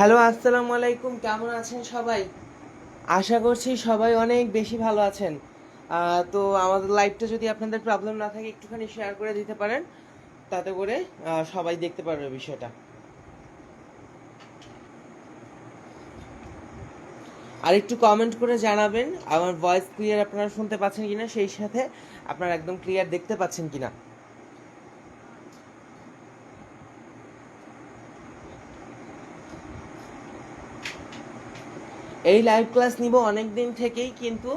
Hello, আসসালামু আলাইকুম। কেমন আছেন সবাই? আশা করছি সবাই অনেক বেশি ভালো আছেন। তো আমাদের লাইভটা যদি আপনাদের প্রবলেম না থাকে, একটুখানি শেয়ার করে দিতে পারেন। তাতে করে সবাই দেখতে পারবে বিষয়টা। আর একটু কমেন্ট করে জানাবেন, আমার ভয়েস ক্লিয়ার আপনারা শুনতে পাচ্ছেন কিনা, সেই সাথে আপনারা একদম ক্লিয়ার দেখতে পাচ্ছেন কিনা। এই লাইভ ক্লাস নিব অনেক দিন থেকেই, কিন্তু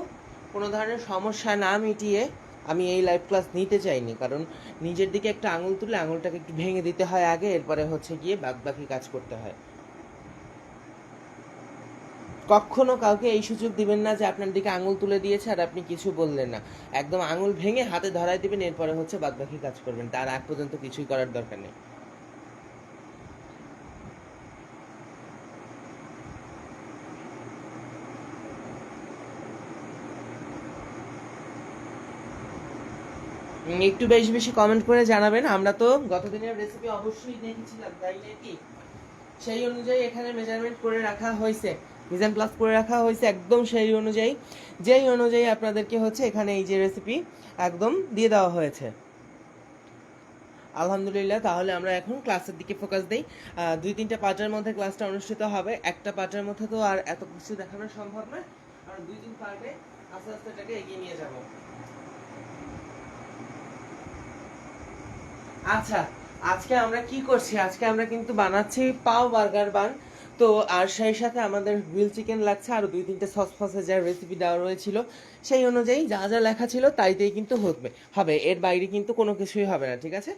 কোনো ধরনের সমস্যা না মিটিয়ে আমি এই লাইভ ক্লাস নিতে চাইনি। কারণ নিজের দিকে একটা আঙুল তুলে আঙুলটাকে একটু ভেঙে দিতে হয় আগে, এরপরে হচ্ছে গিয়ে বাদ বাকি কাজ করতে হয়। কখনো কাউকে এই সুযোগ দিবেন না যে আপনার দিকে আঙুল তুলে দিয়েছে আর আপনি কিছু বললেন না। একদম আঙুল ভেঙে হাতে ধরাই দিবেন, এরপরে হচ্ছে বাদ বাকি কাজ করবেন। তার আগ পর্যন্ত কিছুই করার দরকার নেই। একটু বেশি বেশি কমেন্ট করে জানাবেন। আমরা তো গত দিনের রেসিপি অবশ্যই দেখেছিলাম তাই নাকি সেই অনুযায়ী এখানে মেজারমেন্ট করে রাখা হয়েছে। মিজান প্লাস করে রাখা হয়েছে একদম সেই অনুযায়ী। যেই অনুযায়ী আপনাদেরকে হচ্ছে এখানে এই যে রেসিপি একদম দিয়ে দেওয়া হয়েছে। আলহামদুলিল্লাহ, তাহলে আমরা এখন ক্লাসের দিকে ফোকাস দেই। দুই তিনটা পার্টের মধ্যে ক্লাসটা অনুষ্ঠিত হবে। একটা পার্টের মধ্যে তো আর এত কিছু দেখানো সম্ভব নয় আর দুই তিন পার্টে আস্তে আস্তে এটাকে এগিয়ে নিয়ে যাব। আচ্ছা আজকে আমরা কি করছি? আজকে আমরা কিন্তু বানাচ্ছি পাও বার্গার বান তো, আর সেই সাথে আমাদের হুইল চিকেন লাগছে, আর দুই তিনটে সস ফসে যা রেসিপি দেওয়া রয়েছিল, সেই অনুযায়ী যা যা লেখা ছিল তাইতেই কিন্তু হবে। হবে, এর বাইরে কিন্তু কোনো কিছুই হবে না, ঠিক আছে?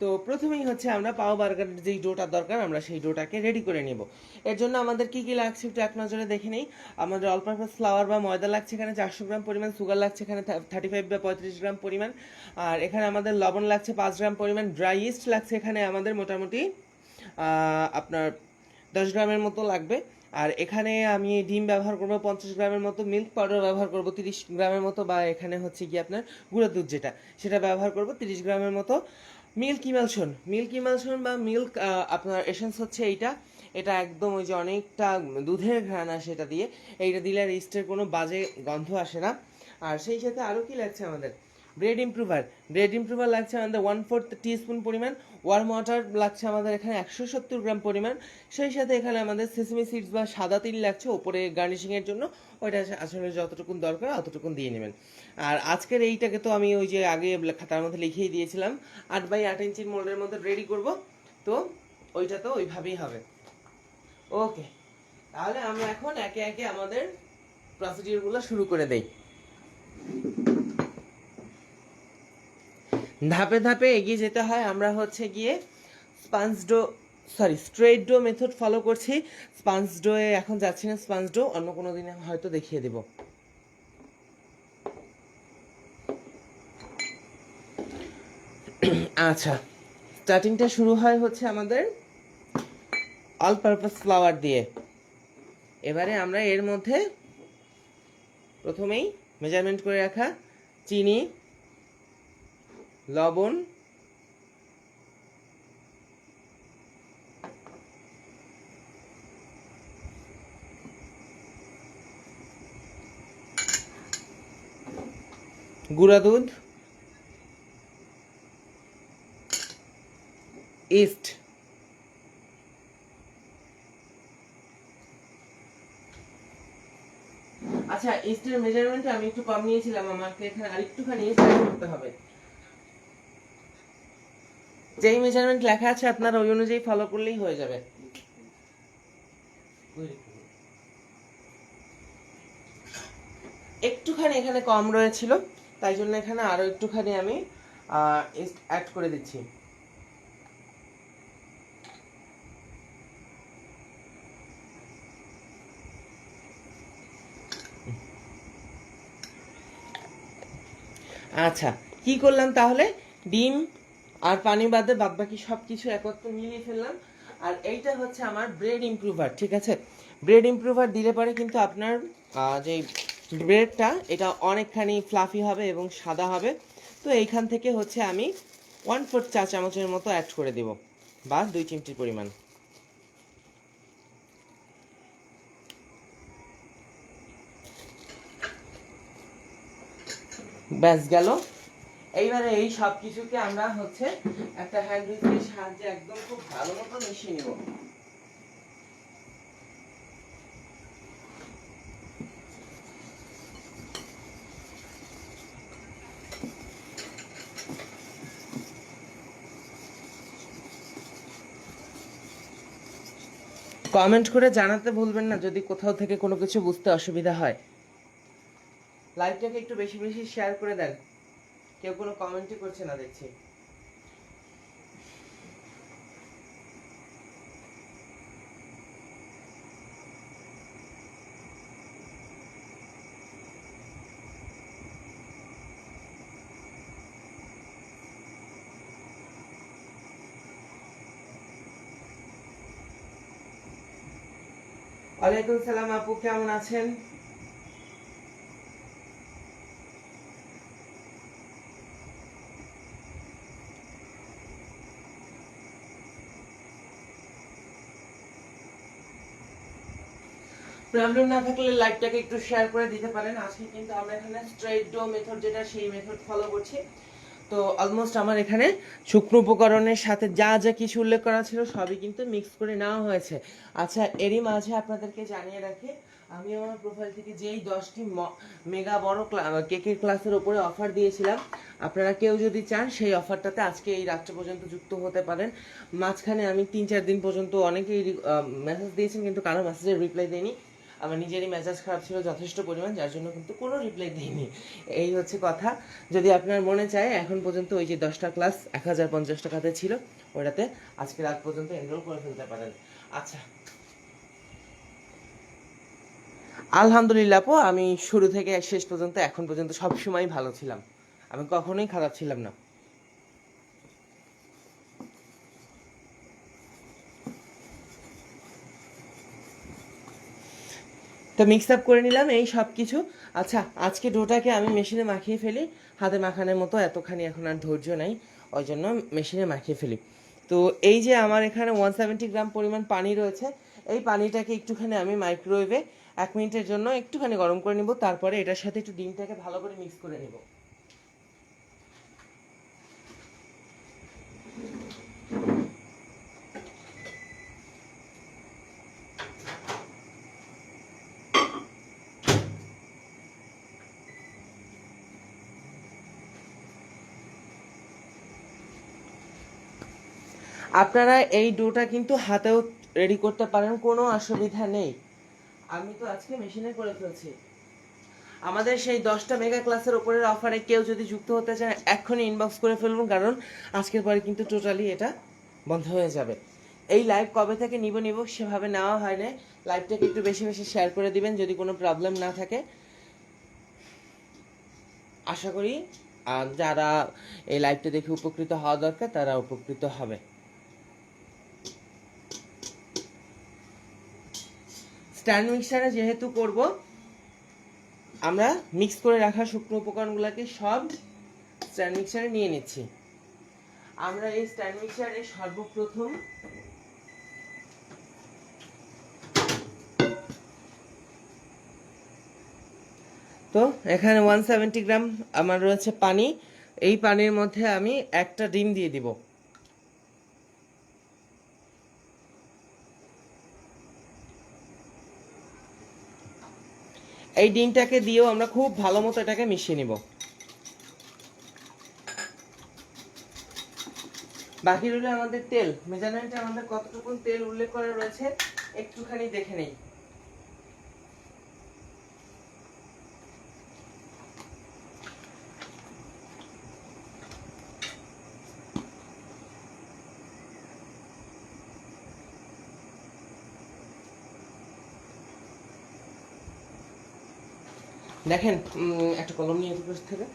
তো প্রথমেই হচ্ছে আমরা পাও বার্গারের যেই ডোটা দরকার, আমরা সেই ডোটাকে রেডি করে নিব। এর জন্য আমাদের কি কি লাগছে একটু এক নজরে দেখে নেই। আমাদের অল পারপাস ফ্লাওয়ার বা ময়দা লাগছে এখানে, চারশো গ্রাম পরিমাণ সুগার লাগছে এখানে থার্টি ফাইভ বা পঁয়ত্রিশ গ্রাম পরিমাণ। আর এখানে আমাদের লবণ লাগছে পাঁচ গ্রাম পরিমাণ ড্রাই ইস্ট লাগছে এখানে আমাদের মোটামুটি আপনার দশ গ্রামের মতো লাগবে। আর এখানে আমি ডিম ব্যবহার করব, পঞ্চাশ গ্রামের মতো মিল্ক পাউডার ব্যবহার করব, তিরিশ গ্রামের মতো বা এখানে হচ্ছে কি আপনার গুঁড়ো দুধ যেটা, সেটা ব্যবহার করব, তিরিশ গ্রামের মতো। মিল্ক ইমালশন মিল্ক ইমালশন বা মিল্ক আপনার এসেন্স হচ্ছে এইটা। এটা একদম ওই যে অনেকটা দুধের ঘ্রাণ আসে এটা দিয়ে। এইটা দিলে আর ইস্টের কোনো বাজে গন্ধ আসে না। আর সেই সাথে আরও কি লাগছে আমাদের? ব্রেড ইমপ্রুভার ব্রেড ইমপ্রুভার লাগছে আমাদের ওয়ান ফোর্থ টিস্পুন পরিমাণ। ওয়ার্ম ওয়াটার লাগছে আমাদের এখানে একশো সত্তর গ্রাম পরিমাণ। সেই সাথে এখানে আমাদের সেসমি সিডস বা সাদা তিল লাগছে ওপরে গার্নিশিংয়ের জন্য। ওইটা আসলে যতটুকুন দরকার অতটুকুন দিয়ে নেবেন। আর আজকের এইটাকে তো আমি ওই যে আগে খাতার মধ্যে লিখেই দিয়েছিলাম। আট বাই আট ইঞ্চির মোল্ডের মধ্যে রেডি করব। তো ওইটা তো ওইভাবেই হবে। ওকে তাহলে আমরা এখন একে একে আমাদের প্রসিডিউরগুলো শুরু করে দেই। ধাপে ধাপে এগিয়ে যেতে হয়। আমরা হচ্ছে গিয়ে sponge dough sorry straight dough method follow করছি। স্পাঞ্জ ডোয়ে এখন যাচ্ছি না, স্পাঞ্জ ডো অন্য কোনো দিনে হয়তো দেখিয়ে দেব। আচ্ছা স্টার্টিংটা শুরু হয় হচ্ছে আমাদের অল পারপাস ফ্লাওয়ার দিয়ে। এবারে আমরা এর মধ্যে প্রথমেই মেজারমেন্ট করে রাখা, চিনি লবণ, গুঁড়া দুধ, ইস্ট আচ্ছা ইস্টের মেজারমেন্ট আমি একটু কম নিয়েছিলাম, আমাকে এখানে আরেকটুখানি অ্যাড করতে হবে। যেই মেজারমেন্ট লেখা আছে আপনার ওই অনুযায়ী ফলো করলেই হয়ে যাবে। একটুখানি এখানে কম রয়েছিল, তাই জন্য এখানে আরও একটুখানি আমি অ্যাড করে দিচ্ছি। আচ্ছা কি করলাম তাহলে? ডিম আর পানি বাদে বাদ বাকি সব কিছু একত্রে মিলিয়ে ফেললাম। আর এইটা হচ্ছে আমার ব্রেড ইম্প্রুভার ঠিক আছে? ব্রেড ইম্প্রুভার দিলে পরে কিন্তু আপনার যে ব্রেডটা এটা অনেকখানি ফ্লাফি হবে এবং সাদা হবে। তো এইখান থেকে হচ্ছে আমি ওয়ান ফোর্থ চা চামচের মতো অ্যাড করে দেব, বা দুই চিমটির পরিমাণ। ব্যাস গেল। এইবারে এই সব কিছুকে আমরা হচ্ছে একটা হ্যান্ড হুইলের সাহায্যে একদম খুব ভালো মতো মিশিয়ে নেব। কমেন্ট করে জানাতে ভুলবেন না, যদি কোথাও থেকে কোনো কিছু বুঝতে অসুবিধা হয়। লাইভটাকে একটু বেশি বেশি শেয়ার করে দেন। কেউ কোনো কমেন্টই করছে না দেখছি। ওয়ালাইকুম সালাম আপু কেমন আছেন? প্রবলেম না থাকলে লাইভটাকে একটু শেয়ার করে দিতে পারেন। আজকে কিন্তু আমরা এখানে স্ট্রেট ডো মেথড যেটা, সেই মেথড ফলো করছি। তো অলমোস্ট আমার এখানে শুকনো উপকরণের সাথে যা যা কিছু উল্লেখ করা ছিল, সবই কিন্তু মিক্স করে নেওয়া হয়েছে। আচ্ছা এরই মাঝে আপনাদেরকে জানিয়ে রাখি, আমি আমার প্রোফাইল থেকে যেই দশটি মেগা বড় কেকের ক্লাসের ওপরে অফার দিয়েছিলাম, আপনারা কেউ যদি চান, সেই অফারটাতে আজকে এই রাত্রে পর্যন্ত যুক্ত হতে পারেন। মাঝখানে আমি তিন চার দিন পর্যন্ত অনেকেই মেসেজ দিয়েছেন, কিন্তু কারও মেসেজের রিপ্লাই দেয়নি। আমার নিজেরই মেজাজ খারাপ ছিল যথেষ্ট পরিমাণ, যার জন্য কিন্তু কোনো রিপ্লাই দিইনি। এই হচ্ছে কথা। যদি আপনার মনে চায়, এখন পর্যন্ত ওই যে দশটা ক্লাস এক হাজার পঞ্চাশ টাকাতে ছিল ওটাতে আজকে রাত পর্যন্ত এনরোল করে ফেলতে পারেন। আচ্ছা। আলহামদুলিল্লাহ আপু, আমি শুরু থেকে শেষ পর্যন্ত এখন পর্যন্ত সব সময় ভালো ছিলাম। আমি কখনোই খারাপ ছিলাম না। তো মিক্স আপ করে নিলাম এই সব কিছু আচ্ছা আজকে ডোটাকে আমি মেশিনে মাখিয়ে ফেলি। হাতে মাখানোর মতো এতখানি এখন আর ধৈর্য নাই, ওই জন্য মেশিনে মাখিয়ে ফেলি। তো এই যে আমার এখানে ওয়ান সেভেন্টি গ্রাম পরিমাণ পানি রয়েছে, এই পানিটাকে একটুখানি আমি মাইক্রোওয়েভে এক মিনিটের জন্য একটুখানি গরম করে নেব, তারপরে এটার সাথে একটু ডিমটাকে ভালো করে মিক্স করে নেব। আপনারা এই ডোটা কিন্তু হাতেও রেডি করতে পারেন, কোনো অসুবিধা নেই। আমি তো আজকে মেশিনে করে ফেলছি। আমাদের সেই দশটা মেগা ক্লাসের ওপরের অফারে কেউ যদি যুক্ত হতে চায়, এক্ষুনি ইনবক্স করে ফেলুন, কারণ আজকের পরে কিন্তু টোটালি এটা বন্ধ হয়ে যাবে। এই লাইভ কবে থেকে নিব নিব সেভাবে নেওয়া হয় না লাইভটাকে একটু বেশি বেশি শেয়ার করে দিবেন, যদি কোনো প্রবলেম না থাকে। আশা করি যারা এই লাইভটা দেখে উপকৃত হওয়া দরকার, তারা উপকৃত হবে। স্ট্যান্ড মিক্সারে যেহেতু করব, আমরা মিক্স করে রাখা শুকনো উপকরণগুলোকে সব স্ট্যান্ড মিক্সারে নিয়ে নিচ্ছি। আমরা এই স্ট্যান্ড মিক্সারে সর্বপ্রথম তো এখানে ওয়ান সেভেন্টি গ্রাম আমার রয়েছে পানি। এই পানির মধ্যে আমি একটা ডিম দিয়ে দিব। এই ডিমটাকে দিয়েও আমরা খুব ভালো মতো এটাকে মিশিয়ে নিব। বাকি রইল আমাদের তেল। মেজারমেন্টে আমাদের কতটুকু তেল উল্লেখ করা রয়েছে, একটুখানি দেখে নেই। দেখেন একটা কলম নিয়ে থেকে।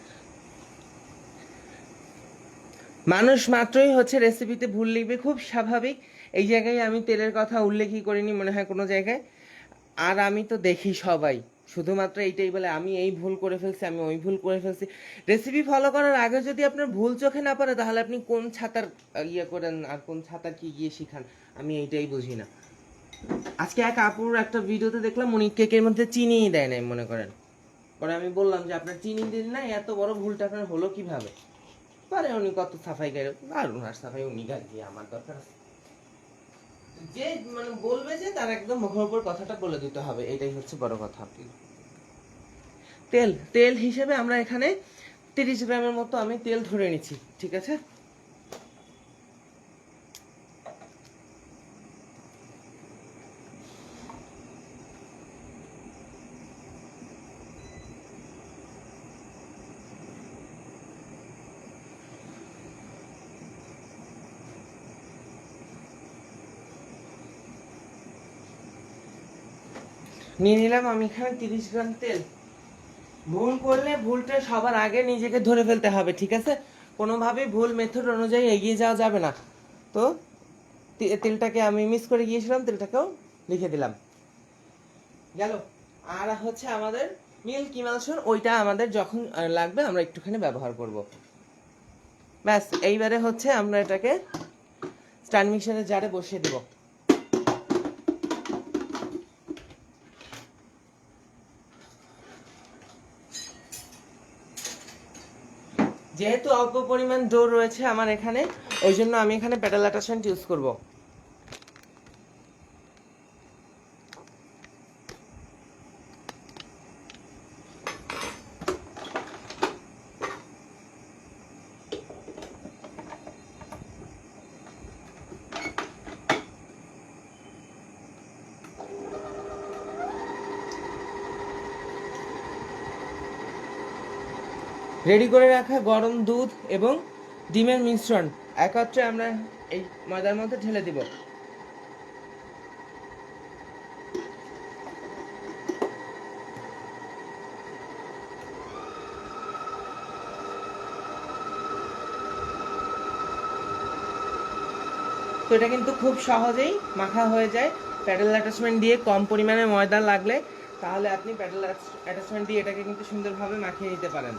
মানুষ মাত্রই হচ্ছে রেসিপিতে ভুল লিখবে, খুব স্বাভাবিক। এই জায়গায় আমি তেলের কথা উল্লেখই করিনি, মনে হয় কোনো জায়গায়। আর আমি তো দেখি সবাই, শুধুমাত্র এইটাই বলে আমি এই ভুল করে ফেলছি, আমি ওই ভুল করে ফেলছি। রেসিপি ফলো করার আগে যদি আপনার ভুল চোখে না পড়ে, তাহলে আপনি কোন ছাতার ইয়ে করেন, আর কোন ছাতার কি গিয়ে শিখান? আমি এইটাই বুঝি না। আজকে এক আপুর একটা ভিডিওতে দেখলাম, উনি কেকের মধ্যে চিনিই দেয় নাই, মনে করেন। পরে আমি বললাম যে, আপনার চিনি দিন না এত বড় ভুলটা আপনার হলো কীভাবে? পারে উনি কত সাফাই গেল আর ওনার সাফাই উনি গাড়ি দিয়ে আমার দরকার আছে। যে মানে বলবে যে, তার একদম মুখের উপর কথাটা বলে দিতে হবে, এটাই হচ্ছে বড় কথা। তেল তেল হিসেবে আমরা এখানে তিরিশ গ্রামের মতো আমি তেল ধরে নিচ্ছি, ঠিক আছে? নিয়ে নিলাম, আমি এখানে তিরিশ গ্রাম তেল। ভুল করলে ভুলটা সবার আগে নিজেকে ধরে ফেলতে হবে, ঠিক আছে? কোনোভাবেই ভুল মেথড অনুযায়ী এগিয়ে যাওয়া যাবে না। তো তেলটাকে আমি মিস করে গিয়েছিলাম, তেলটাকেও লিখে দিলাম। গেল। আর হচ্ছে আমাদের মিল্ক ইমালশন ওইটা আমাদের যখন লাগবে, আমরা একটুখানি ব্যবহার করব। ব্যাস, এইবারে হচ্ছে আমরা এটাকে স্ট্যান্ড মিক্সারের জারে বসিয়ে দিব। যেহেতু অল্প পরিমাণ ডো রয়েছে আমার এখানে, ওই জন্য আমি এখানে প্যাডাল অ্যাটাচমেন্ট ইউজ করব। রেডি করে রাখা গরম দুধ এবং ডিমের মিশ্রণ। একত্রে আমরা এই ময়দার মধ্যে ঢেলে দিব। তো এটা কিন্তু খুব সহজেই মাখা হয়ে যায়। প্যাডেল অ্যাটাচমেন্ট দিয়ে কম পরিমাণে ময়দা লাগলে তাহলে আপনি প্যাডেল অ্যাটাচমেন্ট দিয়ে এটাকে কিন্তু সুন্দরভাবে মাখিয়ে নিতে পারেন।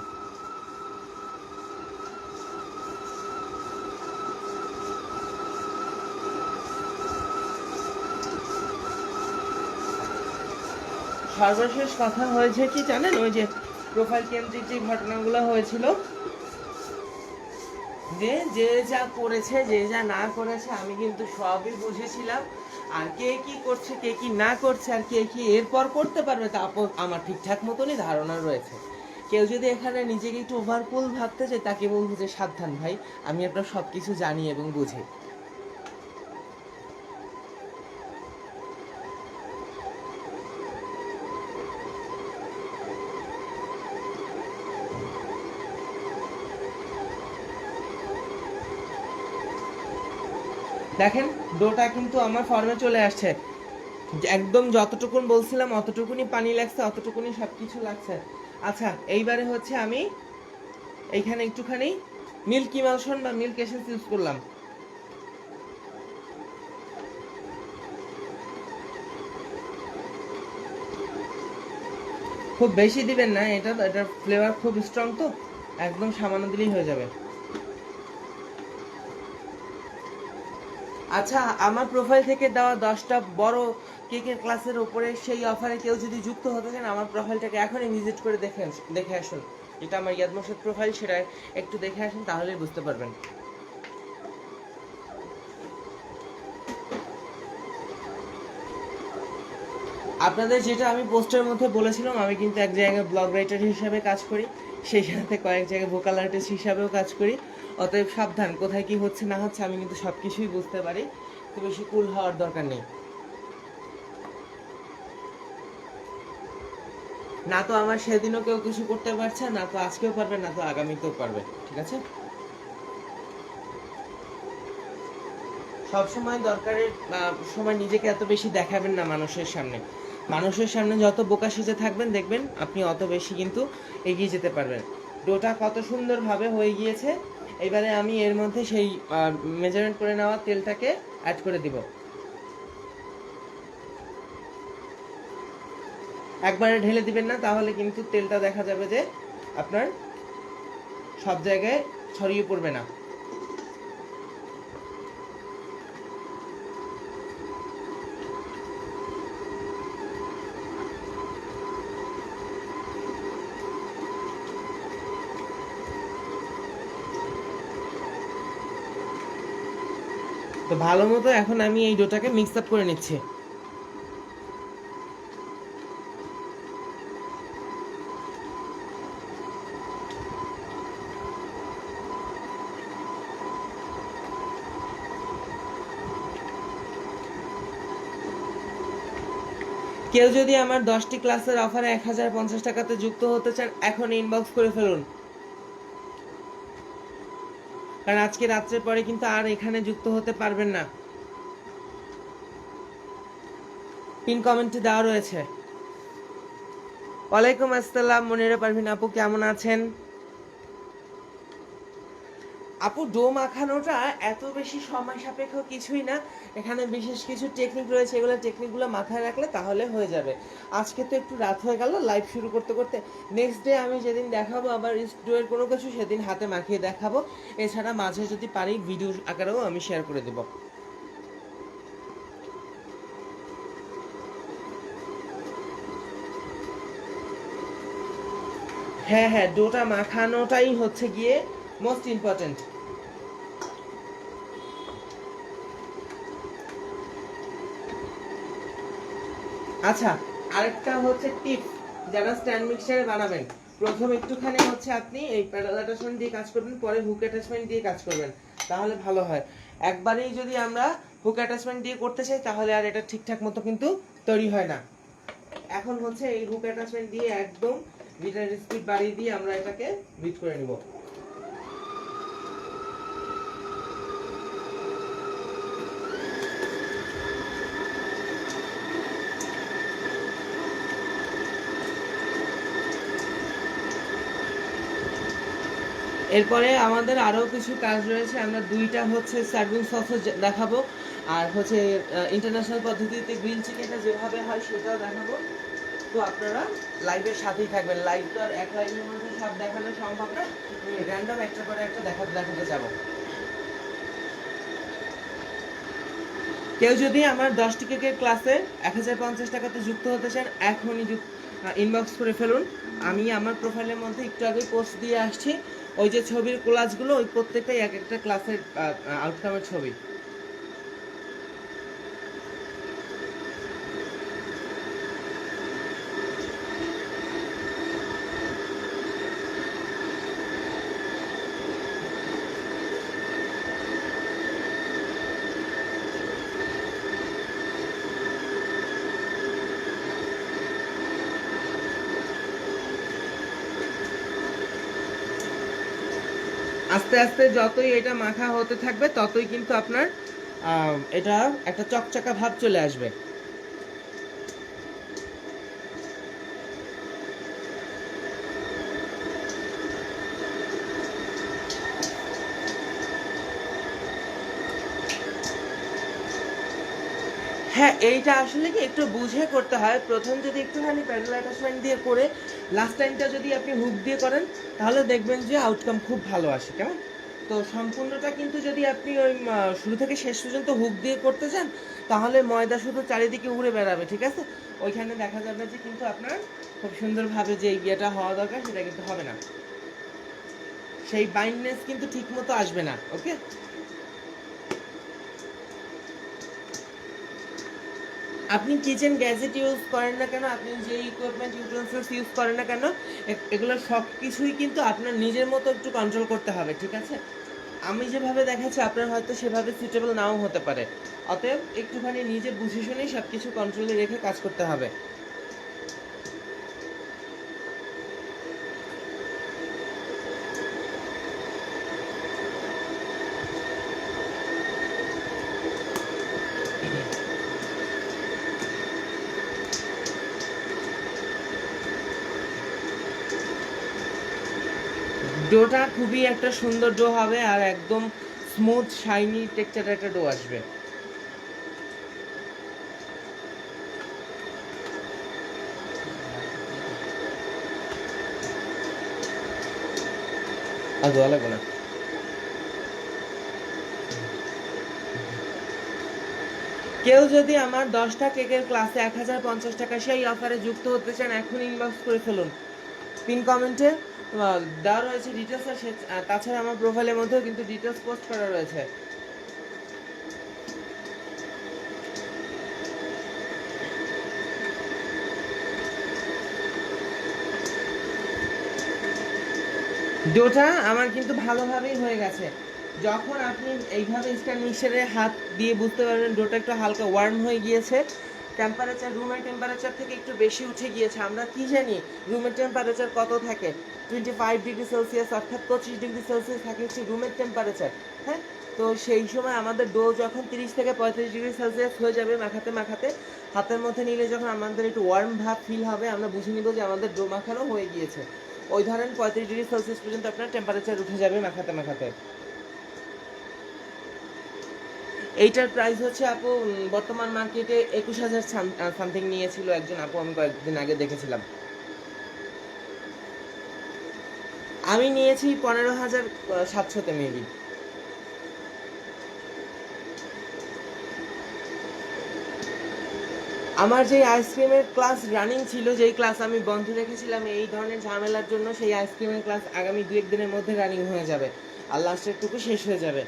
সর্বশেষ কথা হয়েছে কি জানেন? ওই যে প্রোফাইল কেন্দ্রিক যে ঘটনাগুলো হয়েছিল, যে যে যা করেছে, যে যা না করেছে, আমি কিন্তু সবই বুঝেছিলাম। আর কে কি করছে, কে কি না করছে, আর কে কি এরপর করতে পারবে, তা আমার ঠিকঠাক মতনই ধারণা রয়েছে। কেউ যদি এখানে নিজেকে একটু ওভারকুল ভাবতে চায়, তাকে বলব যে সাবধান ভাই, আমি আপনার সব কিছু জানি এবং বুঝি। দেখেন, ডোটা কিন্তু আমার ফর্মে চলে আসছে। একদম যতটুকুন বলছিলাম অতটুকুনি পানি লাগছে অতটুকুনি সব কিছু লাগছে। আচ্ছা এইবারে হচ্ছে আমি এইখানে একটুখানি মিল্ক ইমালশন বা মিল্ক এসেন্স ইউজ করলাম। খুব বেশি দিবেন না, এটা, এটার ফ্লেভার খুব স্ট্রং তো, একদম সামান্য দিলেই হয়ে যাবে। আচ্ছা আমার প্রোফাইল থেকে দেওয়া দশটা বড় কেকের ক্লাসের উপরে সেই অফারে কেউ যদি যুক্ত হতে চান, আমার প্রোফাইলটাকে এখনই ভিজিট করে দেখে দেখে আসুন। এটা আমার ইয়াদ প্রোফাইল সেটা একটু দেখে আসুন, তাহলেই বুঝতে পারবেন। আপনাদের যেটা আমি পোস্টের মধ্যে বলেছিলাম, আমি কিন্তু এক জায়গায় ব্লগ রাইটার হিসাবে কাজ করি, সেই সাথে কয়েক জায়গায় ভোকাল আর্টিস্ট হিসাবেও কাজ করি। অতএব সাবধান, কোথায় কি হচ্ছে না হচ্ছে আমি কিন্তু সব কিছুই বুঝতে পারি, তো বেশি কুল হওয়ার দরকার নেই। না তো আমার সেদিনও কেউ কিছু করতে পারছে, না তো আজকেও পারবে, না তো আগামীতেও পারবে, ঠিক আছে? সব সময় দরকারের সময় নিজেকে এত বেশি দেখাবেন না মানুষের সামনে। মানুষের সামনে যত বোকা সেজে থাকবেন, দেখবেন আপনি অত বেশি কিন্তু এগিয়ে যেতে পারবেন। ডোটা কত সুন্দরভাবে হয়ে গিয়েছে, এবারে আমি এর মধ্যে সেই মেজারমেন্ট করে নেওয়া তেলটাকে অ্যাড করে দিব। একবারে ঢেলে দিবেন না, তাহলে কিন্তু তেলটা দেখা যাবে যে আপনার সব জায়গায় ছড়িয়ে পড়বে না। তো ভালো মতো এখন আমি এই ডোটাকে মিক্স আপ করে নিচ্ছি। কেউ যদি আমার দশটি ক্লাসের অফারে এক হাজার পঞ্চাশ টাকাতে যুক্ত হতে চান, এখন ইনবক্স করে ফেলুন। কারণ আজকে রাত্রের পরে কিন্তু আর এখানে যুক্ত হতে পারবেন না। পিন কমেন্টে দেওয়া রয়েছে। ওয়ালাইকুম আসসালাম, মনিরা পারভিন আপু, কেমন আছেন? আপু ডো মাখানোটা এত বেশি সময় সাপেক্ষ কিছুই না। এখানে বিশেষ কিছু টেকনিক রয়েছে, এগুলো টেকনিকগুলো মাথায় রাখলে তাহলে হয়ে যাবে। আজকে তো একটু রাত হয়ে গেল লাইভ শুরু করতে করতে। নেক্সট ডে আমি যেদিন দেখাবো, আবার ডোয়ের কোনো কিছু সেদিন হাতে মাখিয়ে দেখাবো। এছাড়া মাঝে যদি পারি ভিডিও আকারেও আমি শেয়ার করে দেবো। হ্যাঁ হ্যাঁ ডোটা মাখানোটাই হচ্ছে গিয়ে মোস্ট ইম্পর্টেন্ট আচ্ছা আরেকটা হচ্ছে টিপ যারা স্ট্যান্ড মিক্সচারে বানাবেন। প্রথম একটুখানি হচ্ছে আপনি এই প্যাডাল অ্যাটাচমেন্ট দিয়ে কাজ করবেন, পরে হুক অ্যাটাচমেন্ট দিয়ে কাজ করবেন, তাহলে ভালো হয়। একবারেই যদি আমরা হুক অ্যাটাচমেন্ট দিয়ে করতে চাই, তাহলে আর এটা ঠিকঠাক মতো কিন্তু তৈরি হয় না। এখন হচ্ছে এই হুক অ্যাটাচমেন্ট দিয়ে একদম গিটার স্পিড বাড়িয়ে দিয়ে আমরা এটাকে বিট করে নিব। এরপরে আমাদের আরও কিছু কাজ রয়েছে, আমরা দুইটা হচ্ছে সার্ভিং সসও দেখাবো। আর হচ্ছে ইন্টারন্যাশনাল পদ্ধতিতে গ্রিন চিকেনটা যেভাবে হয় সেটাও দেখাবো। তো আপনারা লাইভের সাথেই থাকবেন। লাইভ তো আর এক লাইভের মধ্যে সব দেখানো সম্ভব না। র্যান্ডম একটা করে একটা দেখাতে দেখাতে যাব। কেউ যদি আমার দশটি কেকের ক্লাসে এক হাজার পঞ্চাশ টাকাতে যুক্ত হতে চান, এখনই ইনবক্স করে ফেলুন। আমি আমার প্রোফাইলের মধ্যে একটু আগে পোস্ট দিয়ে আসছি। ওই যে ছবির ক্লাসগুলো ওই প্রত্যেকটাই এক একটা ক্লাসের আউটকামের ছবি। আস্তে আস্তে যতই এটা মাখা হতে থাকবে, ততই কিন্তু আপনার এটা একটা চকচকা ভাব চলে আসবে। হ্যাঁ এইটা আসলে কি একটু বুঝে করতে হয়। প্রথম যদি একটুখানি প্যাডেল অ্যাটাচমেন্ট দিয়ে করে লাস্ট টাইমটা যদি আপনি হুক দিয়ে করেন তাহলে দেখবেন যে আউটকাম খুব ভালো আসে, কেমন? তো সম্পূর্ণটা কিন্তু যদি আপনি ওই শুরু থেকে শেষ পর্যন্ত হুক দিয়ে করতে চান, তাহলে ময়দা শুধু চারিদিকে উড়ে বেড়াবে, ঠিক আছে? ওইখানে দেখা যাবে যে কিন্তু আপনার খুব সুন্দরভাবে যে ইয়েটা হওয়া দরকার, সেটা কিন্তু হবে না। সেই বাইন্ডনেস কিন্তু ঠিক মতো আসবে না ওকে আপনি কিচেন গ্যাজেট ইউজ করেন না কেন, আপনি যে ইকুইপমেন্ট ইউটেন্সিলস ইউজ করেন না কেন এগুলো সব কিছুই কিন্তু আপনার নিজের মতো একটু কন্ট্রোল করতে হবে, ঠিক আছে? আমি যেভাবে দেখাচ্ছি, আপনার হয়তো সেভাবে সুইটেবল নাও হতে পারে। অতএব একটুখানি নিজে বুঝে শুনেই সব কিছু কন্ট্রোলে রেখে কাজ করতে হবে ডোটা খুবই একটা সুন্দর ডো হবে আর একদম স্মুথ শাইনি টেক্সচারের একটা ডো আসবে। কেউ যদি আমার দশটা কেকের ক্লাসে এক হাজার পঞ্চাশ টাকা সেই অফারে যুক্ত হতে চান এখন ইনবক্স করে ফেলুন। পিন কমেন্টে দেওয়া রয়েছে ডিটেলস তাছাড়া আমার প্রোফাইলের মধ্যেও কিন্তু ডিটেলস পোস্ট করা রয়েছে। ডোটা আমার কিন্তু ভালোভাবেই হয়ে গেছে। যখন আপনি এইভাবে স্ট্যান্ড মিক্সারে হাত দিয়ে বুঝতে পারবেন ডোটা একটু হালকা ওয়ার্ম হয়ে গিয়েছে। টেম্পারেচার রুমের টেম্পারেচার থেকে একটু বেশি উঠে গিয়েছে। আমরা কি জানি রুমের টেম্পারেচার কত থাকে? টোয়েন্টি ফাইভ ডিগ্রি সেলসিয়াস অর্থাৎ পঁচিশ ডিগ্রি সেলসিয়াস থাকে হচ্ছে রুমের টেম্পারেচার হ্যাঁ? তো সেই সময় আমাদের ডো যখন তিরিশ থেকে পঁয়ত্রিশ ডিগ্রি সেলসিয়াস হয়ে যাবে মাখাতে মাখাতে, হাতের মধ্যে নিলে যখন আমাদের একটু ওয়ার্ম ভাব ফিল হবে, আমরা বুঝে নিব যে আমাদের ডো মাখানো হয়ে গিয়েছে। ওই ধরেন পঁয়ত্রিশ ডিগ্রি সেলসিয়াস পর্যন্ত আপনার টেম্পারেচার উঠে যাবে মাখাতে মাখাতে। এইটার প্রাইস হচ্ছে আপু বর্তমান মার্কেটে একুশ হাজার সামথিং নিয়েছিল একজন আপু, আমি কয়েকদিন আগে দেখেছিলাম। আমি নিয়েছি পনেরো হাজার সাতশোতে মেবি আমার যে আইসক্রিমের ক্লাস রানিং ছিল, যেই ক্লাস আমি বন্ধ রেখেছিলাম, এই ধরনের ঝামেলার জন্য সেই আইসক্রিমের ক্লাস আগামী দু এক দিনের মধ্যে রানিং হয়ে যাবে। আর লাস্টের টুকু শেষ হয়ে যাবে।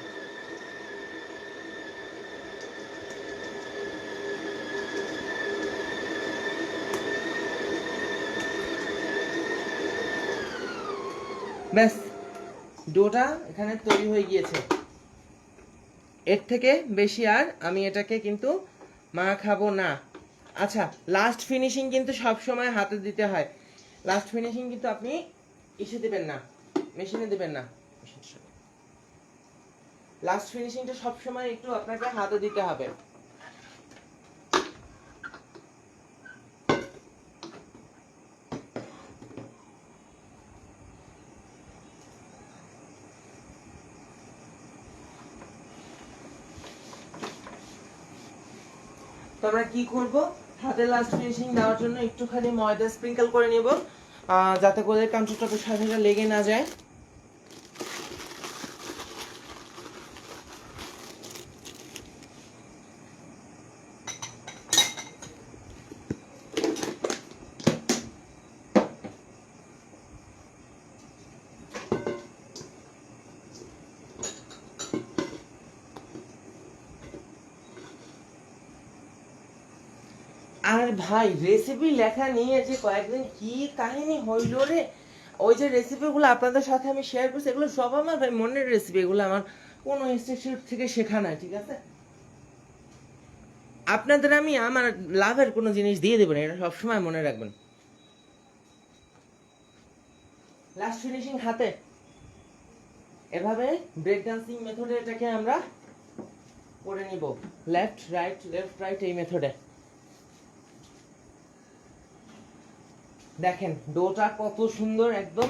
ব্যাস, ডোটা এখানে তৈরি হয়ে গিয়েছে। এর থেকে বেশি আর আমি এটাকে কিন্তু মা খাব না। আচ্ছা লাস্ট ফিনিশিং কিন্তু সব সময় হাতে দিতে হয়। লাস্ট ফিনিশিং কিন্তু আপনি ইসে দিবেন না মেশিনে দিবেন না। লাস্ট ফিনিশিংটা সব সময় একটু আপনাকে হাতে দিতে হবে। আমরা কি করব? হাতে লাস্ট ফিনিশিং দেওয়ার জন্য একটুখানি ময়দা স্প্রিঙ্কল করে নেব যাতে করে কাউন্টারটপের সাথে লেগে না যায় আর ভাই রেসিপি লেখা নিয়ে যে কয়েকদিন কি কাহিনী হইল রে? ওই যে রেসিপিগুলো আপনাদের সাথে আমি শেয়ার করছি, এগুলো সব আমার ভাই মনের রেসিপি এগুলো আমার কোনো ইনস্টিটিউট থেকে শেখা নাই, ঠিক আছে? আপনাদের আমি আমার লাভের কোনো জিনিস দিয়ে দেবেন এটা সবসময় মনে রাখবেন। লাস্ট ফিনিশিং হাতে। এভাবে ব্রেক ডান্সিং মেথডে এটাকে আমরা করে নিব। লেফট রাইট লেফট রাইট এই মেথডে দেখেন, ডোটা কত সুন্দর, একদম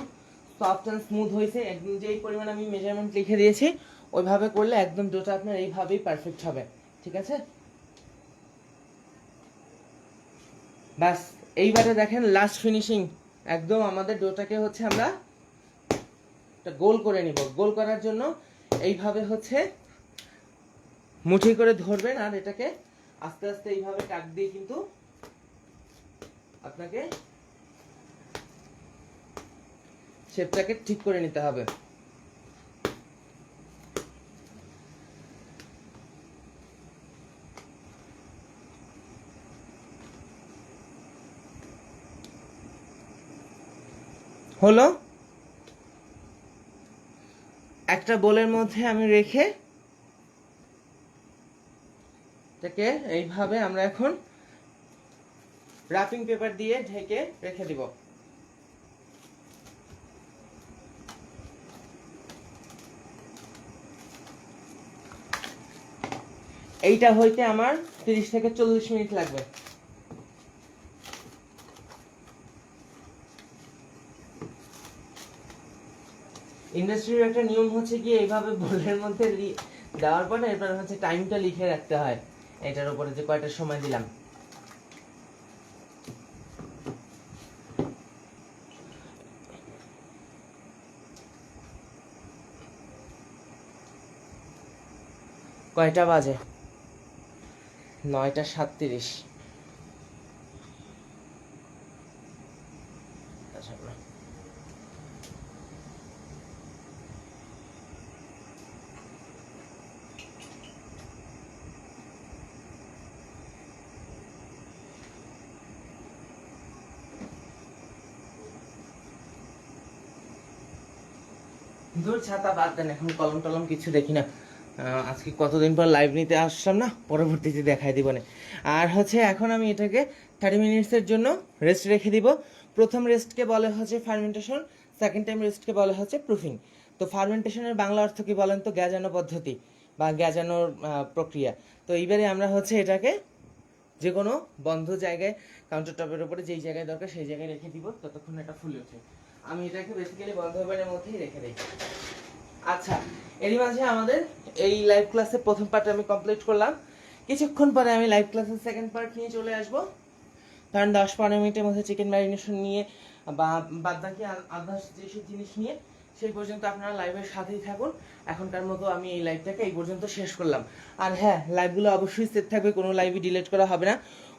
সফট অ্যান্ড স্মুথ হয়েছে। একদম যেই পরিমাণ আমি মেজারমেন্ট লিখে দিয়েছি, ওইভাবে করলে একদম ডোটা আপনার এইভাবেই পারফেক্ট হবে। ঠিক আছে? বাস এইবারে দেখেন লাস্ট ফিনিশিং একদম আমাদের ডোটাকে হচ্ছে আমরা গোল করে নিব। গোল করার জন্য এইভাবে হচ্ছে মুঠি করে ধরবেন আর এটাকে আস্তে আস্তে এইভাবে টাক দিয়ে কিন্তু আপনাকে শেপটাকে ঠিক করে নিতে হবে। হলো একটা বোলের মধ্যে আমি রেখে এটাকে এইভাবে আমরা এখন রাফিং পেপার দিয়ে ঢেকে রেখে দিব। এইটা হইতে আমার তিরিশ থেকে চল্লিশ মিনিট লাগবে। ইন্ডাস্ট্রির একটা নিয়ম হচ্ছে কি, এইভাবে বোর্ডের মধ্যে দেওয়ার পরে এরপর হচ্ছে টাইমটা লিখে রাখতে হয়। এটার উপরে যে কয়টার সময় দিলাম। কয়টা বাজে? নয়টা সাতত্রিশ। দূর ছাতা বাদ দেন এখন কলম টলম কিছু দেখি না। আজকে কতদিন পর লাইভ নিতে আসলাম না? পরবর্তীতে দেখাই দিব না। আর হচ্ছে এখন আমি এটাকে থার্টি মিনিটসের জন্য রেস্ট রেখে দিব। প্রথম রেস্টকে বলে হচ্ছে ফার্মেন্টেশন সেকেন্ড টাইম রেস্টকে বলে হচ্ছে প্রুফিং তো ফার্মেন্টেশনের বাংলা অর্থ কী বলেন তো? গ্যাজানো পদ্ধতি বা গ্যাজানোর প্রক্রিয়া। তো এইবারে আমরা হচ্ছে এটাকে যে কোনো বন্ধ জায়গায় কাউন্টার টপের উপরে যেই জায়গায় দরকার সেই জায়গায় রেখে দিব। ততক্ষণ এটা ফুলে ওঠে। আমি এটাকে বেসিক্যালি বন্ধ ওভেনের মধ্যেই রেখে দিই। আচ্ছা এরই মাঝে আমাদের এই লাইভ ক্লাসের প্রথম পার্ট আমি কমপ্লিট করলাম। কিছুক্ষণ পরে আমি লাইভ ক্লাসের সেকেন্ড পার্ট নিয়ে চলে আসব। কারণ দশ পনেরো মিনিটের মধ্যে চিকেন ম্যারিনেশন নিয়ে বা বাদ বাকি আদার্স যেসব জিনিস নিয়ে, সেই পর্যন্ত আপনারা লাইভের সাথেই থাকুন। এখনকার মতো আমি এই লাইভটাকে এই পর্যন্ত শেষ করলাম। আর হ্যাঁ লাইভগুলো অবশ্যই সেভ থাকবে, কোনো লাইভই ডিলিট করা হবে না।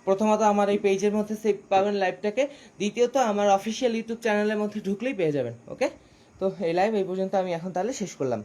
প্রথমত আমার এই পেজের মধ্যে সেভ পাবেন লাইভটাকে দ্বিতীয়ত আমার অফিসিয়াল ইউটিউব চ্যানেলের মধ্যে ঢুকলেই পেয়ে যাবেন ওকে তো এই লাইভ এই পর্যন্ত আমি এখন তাহলে শেষ করলাম।